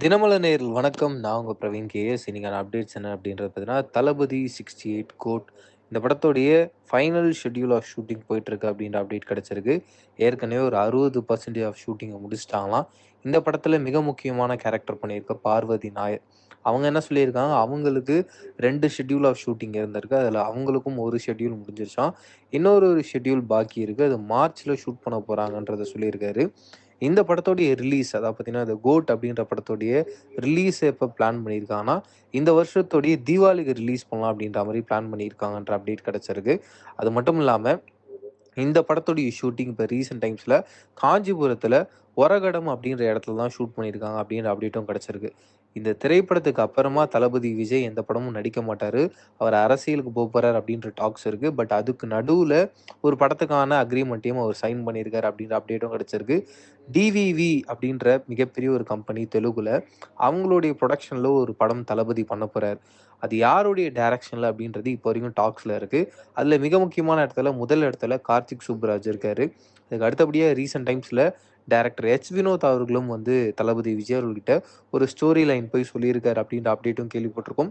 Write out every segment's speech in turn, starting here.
தினமல நேரில் வணக்கம். நான் உங்கள் பிரவீன் கேஎஸ். இன்னைக்கான அப்டேட்ஸ் என்ன அப்படின்றது பார்த்தீங்கன்னா, தளபதி 68 கோட் இந்த படத்தோடைய ஃபைனல் ஷெட்யூல் ஆஃப் ஷூட்டிங் போயிட்டுருக்கு அப்படின்ற அப்டேட் கிடச்சிருக்கு ஏற்கனவே ஒரு 60% ஆஃப் ஷூட்டிங்கை முடிச்சிட்டாங்களாம் இந்த படத்தில் மிக முக்கியமான கேரக்டர் பண்ணியிருக்க பார்வதி நாயர். அவங்க என்ன சொல்லியிருக்காங்க, அவங்களுக்கு ரெண்டு ஷெட்யூல் ஆஃப் ஷூட்டிங் இருந்திருக்கு. அதில் அவங்களுக்கும் ஒரு ஷெட்யூல் முடிஞ்சிருச்சான் இன்னொரு ஒரு ஷெட்யூல் பாக்கி இருக்குது அது மார்ச்சில் ஷூட் பண்ண போகிறாங்கன்றத சொல்லியிருக்காரு. இந்த படத்தோடைய ரிலீஸ் அதாவது பார்த்தீங்கன்னா, இந்த கோட் அப்படின்ற படத்தோடைய ரிலீஸ் எப்போ பிளான் பண்ணியிருக்காங்கன்னா, இந்த வருஷத்துடைய தீபாவளிக்கு ரிலீஸ் பண்ணலாம் அப்படின்ற மாதிரி பிளான் பண்ணியிருக்காங்கன்ற அப்டேட் கிடச்சிருக்கு. அது மட்டும் இல்லாமல் இந்த படத்துடைய ஷூட்டிங் இப்போ ரீசெண்ட் டைம்ஸில் காஞ்சிபுரத்தில் ஒரகடம் அப்படின்ற இடத்துல தான் ஷூட் பண்ணியிருக்காங்க அப்படின்ற அப்டேட்டும் கிடச்சிருக்கு. இந்த திரைப்படத்துக்கு அப்புறமா தளபதி விஜய் எந்த படமும் நடிக்க மாட்டார். அவர் அரசியலுக்கு போகிறார் அப்படின்ற டாக்ஸ் இருக்குது பட் அதுக்கு நடுவில் ஒரு படத்துக்கான அக்ரிமெண்ட்டையும் அவர் சைன் பண்ணியிருக்காரு அப்படின்ற அப்டேட்டும் கிடச்சிருக்கு. டிவிவி அப்படின்ற மிகப்பெரிய ஒரு கம்பெனி தெலுங்குல, அவங்களுடைய ப்ரொடக்ஷனில் ஒரு படம் தளபதி பண்ண போகிறார் அது யாருடைய டைரக்ஷனில் அப்படின்றது இப்போ வரைக்கும் டாக்ஸில் இருக்குது அதில் மிக முக்கியமான இடத்துல முதல் இடத்துல கார்த்திக் சுப்ராஜ் இருக்கார் அதுக்கு அடுத்தபடியாக ரீசெண்ட் டைம்ஸில் டைரக்டர் எச். வினோத் அவர்களும் வந்து தளபதி விஜய் அவர்கள்கிட்ட ஒரு ஸ்டோரி லைன் போய் சொல்லியிருக்காரு அப்படின்ற அப்டேட்டும் கேள்விப்பட்டிருக்கோம்.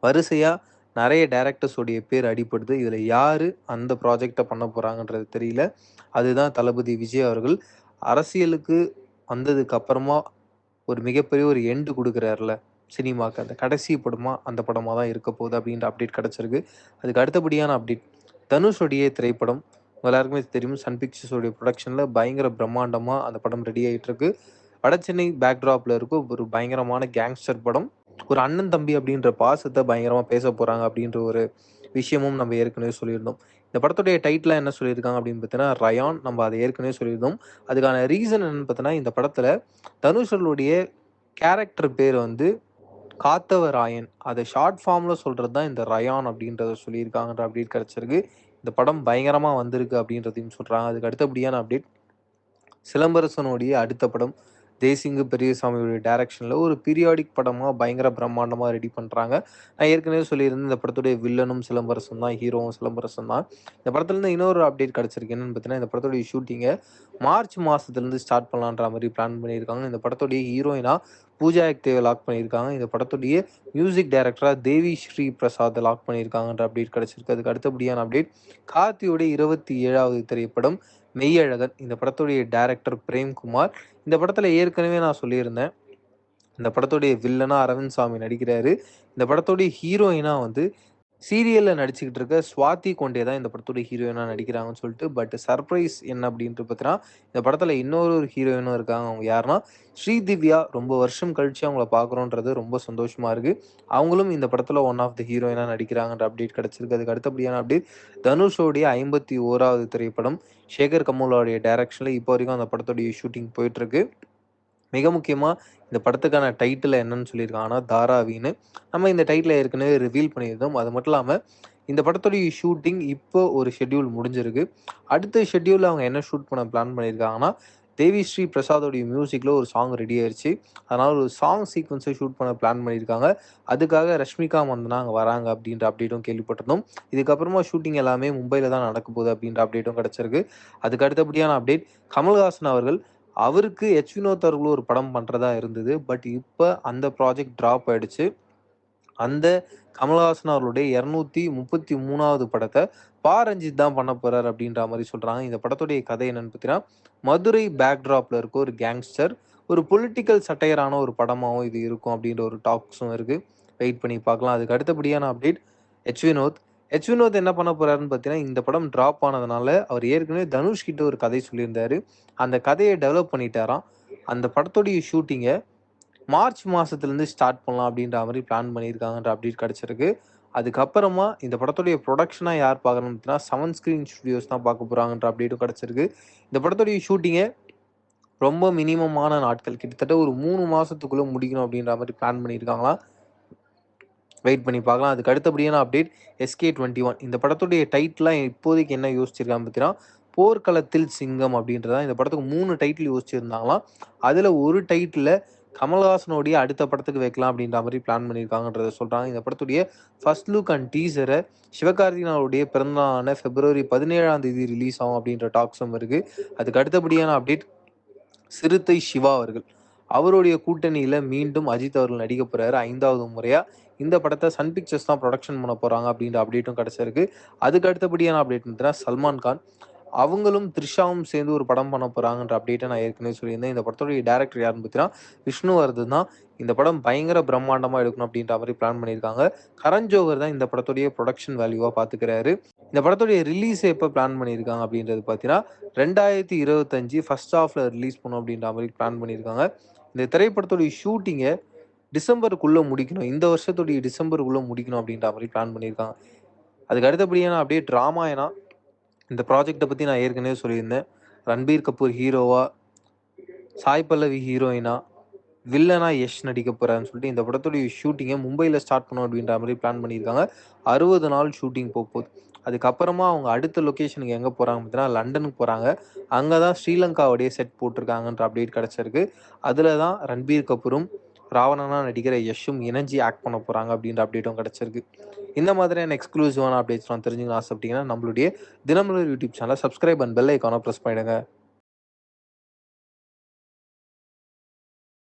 வரிசையாக நிறைய டேரக்டர்ஸோடைய பேர் அடிபடுது. இதில் யார் அந்த ப்ராஜெக்டை பண்ண போகிறாங்கன்றது தெரியல. அதுதான் தளபதி விஜய் அவர்கள் அரசியலுக்கு வந்ததுக்கு அப்புறமா ஒரு மிகப்பெரிய ஒரு எண்டு கொடுக்குறாருல சினிமாக்கு. அந்த கடைசி படமா அந்த படமா தான் இருக்க போகுது அப்படின்ற அப்டேட் கிடைச்சிருக்கு. அதுக்கு அடுத்தபடியான அப்டேட் தனுஷுடைய திரைப்படம் எல்லாருக்குமே தெரியும். சன் பிக்சர்ஸோடைய ப்ரொடக்ஷனில் பயங்கர பிரம்மாண்டமாக அந்த படம் ரெடி ஆயிட்டு இருக்கு. வடசென்னை பேக்ட்ராப்பில் இருக்க ஒரு பயங்கரமான கேங்ஸ்டர் படம். ஒரு அண்ணன், தம்பி அப்படின்ற பாசத்தை பயங்கரமாக பேசப் போகிறாங்க அப்படின்ற ஒரு விஷயமும் நம்ம ஏற்கனவே சொல்லியிருந்தோம். இந்த படத்துடைய டைட்டில் என்ன சொல்லியிருக்காங்க அப்படின்னு பார்த்தீங்கன்னா, ரயான். நம்ம அதை ஏற்கனவே சொல்லியிருந்தோம். அதுக்கான ரீசன் என்னன்னு பார்த்தீங்கன்னா, இந்த படத்தில் தனுஷ் கேரக்டர் பேர் வந்து காத்தவராயன். அதை ஷார்ட் ஃபார்ம்ல சொல்றது தான் இந்த ரயான் அப்படின்றத சொல்லியிருக்காங்கன்ற அப்டேட் கிடைச்சிருக்கு. இந்த படம் பயங்கரமா வந்திருக்கு அப்படின்றதையும் சொல்றாங்க. அதுக்கு அடுத்தபடியான அப்டேட் சிலம்பரசனுடைய அடுத்த படம் தேசிங்கு பெரியசாமியுடைய டேரக்ஷனில் ஒரு பீரியாடிக் படமாக பயங்கர பிரம்மாண்டமாக ரெடி பண்ணுறாங்க நான் ஏற்கனவே சொல்லியிருந்தேன் இந்த படத்துடைய வில்லனும் சிலம்பரசன் தான். ஹீரோவும் சிலம்பரசன் தான். இந்த படத்துலேருந்து இன்னொரு அப்டேட் கிடச்சிருக்கு என்னென்னு பார்த்தீங்கன்னா, இந்த படத்துடைய ஷூட்டிங்கை மார்ச் மாதத்துலேருந்து ஸ்டார்ட் பண்ணலான்ற மாதிரி பிளான் பண்ணியிருக்காங்க. இந்த படத்துடைய ஹீரோயினா பூஜா ஆக்டேவை லாக் பண்ணியிருக்காங்க. இந்த படத்துடைய மியூசிக் டைரக்டராக தேவி ஸ்ரீ பிரசாத் லாக் பண்ணியிருக்காங்கன்ற அப்டேட் கிடச்சிருக்கு அதுக்கு அடுத்தபடியான அப்டேட் கார்த்தியுடைய 27வது திரைப்படம் மெய்யழகன். இந்த படத்துடைய டைரக்டர் பிரேம்குமார். இந்த படத்தில் ஏற்கனவே நான் சொல்லியிருந்தேன். இந்த படத்துடைய வில்லனா அரவிந்த் சாமி நடிக்கிறாரு. இந்த படத்துடைய ஹீரோயினா வந்து சீரியலில் நடிச்சுக்கிட்டு இருக்க சுவாதி கொண்டே தான் இந்த படத்துடைய ஹீரோயினாக நடிக்கிறாங்கன்னு சொல்லிட்டு. பட் சர்ப்ரைஸ் என்ன அப்படின்ட்டு பார்த்தீங்கன்னா, இந்த படத்தில் இன்னொரு ஒரு ஹீரோயினும் இருக்காங்க. அவங்க யாருன்னா, ஸ்ரீதிவ்யா. ரொம்ப வருஷம் கழிச்சு அவங்கள பார்க்குறோன்றது ரொம்ப சந்தோஷமாக இருக்குது அவங்களும் இந்த படத்தில் ஒன் ஆஃப் த ஹீரோயினாக நடிக்கிறாங்கன்ற அப்டேட் கிடச்சிருக்கு அதுக்கு அடுத்தபடியான அப்டேட் தனுஷோடைய 51வது திரைப்படம் சேகர் கமலோடைய டைரக்ஷனில் இப்போ வரைக்கும் அந்த படத்துடைய ஷூட்டிங் போயிட்டுருக்கு. மிக முக்கியமாக இந்த படத்துக்கான டைட்டில் என்னன்னு சொல்லியிருக்காங்கன்னா, தாராவின்னு. நம்ம இந்த டைட்டில் ஏற்கனவே ரிவீல் பண்ணியிருந்தோம். அது மட்டும் இல்லாமல் இந்த படத்துடைய ஷூட்டிங் இப்போ ஒரு ஷெட்யூல் முடிஞ்சிருக்கு. அடுத்த ஷெட்யூலில் அவங்க என்ன ஷூட் பண்ண பிளான் பண்ணியிருக்காங்கன்னா, தேவி ஸ்ரீ பிரசாதோடைய மியூசிக்கில் ஒரு சாங் ரெடி ஆயிடுச்சு அதனால் ஒரு சாங் சீக்வன்ஸை ஷூட் பண்ண பிளான் பண்ணியிருக்காங்க. அதுக்காக ரஷ்மிகா மந்தனா அங்கே வராங்க அப்படின்ற அப்டேட்டும் கேள்விப்பட்டிருந்தோம். இதுக்கப்புறமா ஷூட்டிங் எல்லாமே மும்பையில் தான் நடக்க போகுது அப்படின்ற அப்டேட்டும் கிடச்சிருக்கு அதுக்கு அடுத்தபடியான அப்டேட் கமல்ஹாசன் அவர்கள் அவருக்கு எச். வினோத் அவர்களும் ஒரு படம் பண்ணுறதா இருந்தது. பட் இப்போ அந்த ப்ராஜெக்ட் ட்ராப் ஆயிடுச்சு. அந்த கமல்ஹாசன் அவர்களுடைய 233வது படத்த பா. ரஞ்சித் தான் பண்ண போறாரு அப்படின்ற மாதிரி சொல்றாங்க. இந்த படத்துடைய கதை என்னன்னு பார்த்தீங்கன்னா, மதுரை பேக்ட்ராப்ல இருக்க ஒரு கேங்ஸ்டர். ஒரு பொலிட்டிக்கல் சட்டையரான ஒரு படமாகவும் இது இருக்கும் அப்படின்ற ஒரு டாக்ஸும் இருக்கு. வெயிட் பண்ணி பார்க்கலாம். அதுக்கு அடுத்தபடியான update H. Vinoth. H. Vinoth என்ன பண்ண போறாருன்னு பார்த்தீங்கன்னா, இந்த படம் ட்ராப் ஆனதுனால அவர் ஏற்கனவே தனுஷ் கிட்ட ஒரு கதை சொல்லியிருந்தாரு. அந்த கதையை டெவலப் பண்ணிட்டாராம். அந்த படத்துடைய ஷூட்டிங்கை மார்ச் மாதத்துலேருந்து ஸ்டார்ட் பண்ணலாம் அப்படின்ற மாதிரி பிளான் பண்ணியிருக்காங்கன்ற அப்டேட் கிடச்சிருக்கு அதுக்கப்புறமா இந்த படத்துடைய ப்ரொடக்ஷனாக யார் பார்க்கணும்னு பார்த்தீங்கன்னா, செவன் ஸ்க்ரீன் ஸ்டுடியோஸ் தான் பார்க்க போகிறாங்கன்ற அப்டேட்டும் கிடச்சிருக்கு இந்த படத்துடைய ஷூட்டிங்கை ரொம்ப மினிமமான நாட்கள். கிட்டத்தட்ட ஒரு மூணு மாதத்துக்குள்ளே முடிக்கணும் அப்படின்ற மாதிரி பிளான் பண்ணியிருக்காங்களாம். வெயிட் பண்ணி பார்க்கலாம். அதுக்கு அடுத்தபடியான அப்டேட் எஸ்கே-21 இந்த படத்துடைய டைட்டிலா இப்போதைக்கு என்ன யோசிச்சிருக்காங்க பார்த்தீங்கன்னா, போர்க்களத்தில் சிங்கம் அப்படின்றதா இந்த படத்துக்கு மூணு டைட்டில் யோசிச்சிருந்தாங்களாம். அதில் ஒரு டைட்டில் கமல்ஹாசனுடைய அடுத்த படத்துக்கு வைக்கலாம் அப்படின்ற மாதிரி பிளான் பண்ணியிருக்காங்கன்றத சொல்கிறாங்க இந்த படத்துடைய ஃபர்ஸ்ட் லுக் அண்ட் டீசரை சிவகார்த்திகேயன் பிறந்தநாளான பிறந்த நாளான பிப்ரவரி 17ஆம் தேதி ரிலீஸ் ஆகும் அப்படின்ற டாக்ஸும் இருக்கு. அதுக்கு அடுத்தபடியான அப்டேட் சிறுத்தை சிவா அவர்கள். அவருடைய கூட்டணியில் மீண்டும் அஜித் அவர்கள் நடிக்க போகிறாரு ஐந்தாவது முறையாக இந்த படத்தை சன் பிக்சர்ஸ் தான் ப்ரொடக்ஷன் பண்ண போகிறாங்க அப்படின்ற அப்டேட்டும் கிடச்சிருக்கு அதுக்கு அடுத்தபடியான அப்டேட் பார்த்தீங்கன்னா, சல்மான் கான். அவங்களும் த்ரிஷாவும் சேர்ந்து ஒரு படம் பண்ண போகிறாங்கன்ற அப்டேட்டை நான் ஏற்கனவே சொல்லியிருந்தேன். இந்த படத்தோடைய டேரக்டர் யாருன்னு பார்த்தீங்கன்னா, விஷ்ணுவர்தன் தான். இந்த படம் பயங்கர பிரம்மாண்டமாக எடுக்கணும் அப்படின்ற மாதிரி பிளான் பண்ணியிருக்காங்க. கரண் ஜோகர் தான் இந்த படத்துடைய ப்ரொடக்ஷன் வேல்யூவாக பார்த்துக்கிறாரு. இந்த படத்துடைய ரிலீஸ் எப்போ பிளான் பண்ணியிருக்காங்க அப்படின்றது பார்த்தீங்கன்னா, 2025 ஃபர்ஸ்ட் ஹாஃபில் ரிலீஸ் பண்ணணும் அப்படின்ற மாதிரி பிளான் பண்ணியிருக்காங்க. இந்த திரைப்படத்துடைய ஷூட்டிங்கை டிசம்பருக்குள்ளே முடிக்கணும். இந்த வருஷத்துடைய டிசம்பருக்குள்ளே முடிக்கணும் அப்படின்ற மாதிரி பிளான் பண்ணியிருக்காங்க. அதுக்கு அடுத்தபடியான அப்படியே ட்ராமா ஏன்னா இந்த ப்ராஜெக்டை பற்றி நான் ஏற்கனவே சொல்லியிருந்தேன். ரன்பீர் கபூர் ஹீரோவா, சாய் பல்லவி ஹீரோயினா, வில்லனா யஷ் நடிக்க போகிறான்னு சொல்லிட்டு இந்த படத்துடைய ஷூட்டிங்கை மும்பையில் ஸ்டார்ட் பண்ணணும் அப்படின்ற மாதிரி பிளான் பண்ணியிருக்காங்க. 60 நாள் ஷூட்டிங் போகுது அதுக்கப்புறமா அவங்க அடுத்த லொகேஷனுக்கு எங்கே போகிறாங்க பார்த்தீங்கன்னா, லண்டனுக்கு போகிறாங்க அங்கே தான் ஸ்ரீலங்காவுடைய செட் போட்டிருக்காங்கன்ற அப்டேட் கிடச்சிருக்கு அதில் தான் ரன்பீர் கபூரும், ராவணனா நடிக்கிற யஷும் இணைஞ்சி ஆக்ட் பண்ண போறாங்க அப்படின்ற அப்டேட்டும் கிடைச்சிருக்கு. இந்த மாதிரியான எக்ஸ்க்ளூசிவான அப்டேட்ஸ்லாம் தெரிஞ்சுக்கணும்னு ஆசைப்பட்டீங்கன்னா, நம்மளுடைய தினமலர் யூடியூப் சேனல சப்ஸ்கிரைப் அண்ட் பெல் ஐகான பிரஸ் பண்ணிடுங்க.